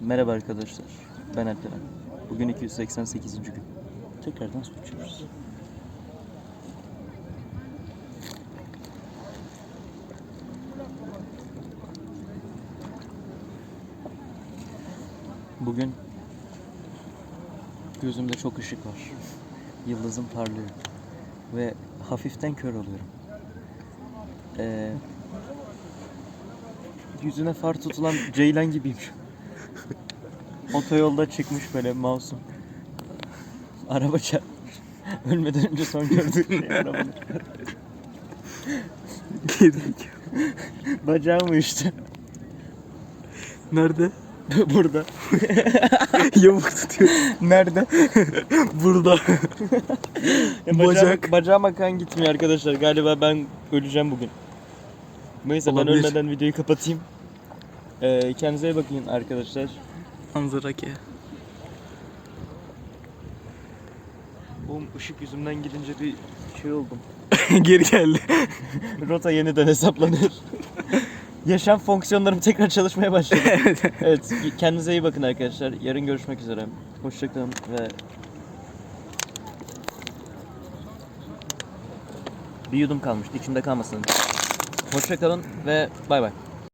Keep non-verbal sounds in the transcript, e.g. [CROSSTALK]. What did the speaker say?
Merhaba arkadaşlar. Ben Alperen. Bugün 288. gün. Tekrardan su. Bugün gözümde çok ışık var. Yıldızım parlıyor. Ve hafiften kör oluyorum. Ee, yüzüne far tutulan ceylan gibiyim şu. Otoyolda çıkmış böyle masum. Araba çarpmış. Ölmeden önce son gördüğü şey arabanın. Girdik. Bacağım uyuştu. Nerede? Burada. Yamuk tutuyor. Nerede? Burada. Ya Bacak. Bacağım, bacağıma kan gitmiyor arkadaşlar. Galiba ben öleceğim bugün. Neyse Olabilir. ben ölmeden videoyu kapatayım. Ee, kendinize iyi bakın arkadaşlar. Manzara ki. Oğlum ışık yüzümden gidince bir şey oldum. [LAUGHS] Geri geldi. [LAUGHS] Rota yeniden hesaplanır. Yaşam fonksiyonlarım tekrar çalışmaya başladı. [LAUGHS] evet, kendinize iyi bakın arkadaşlar. Yarın görüşmek üzere. Hoşçakalın ve bir yudum kalmıştı. içimde kalmasın. Hoşçakalın ve bay bay.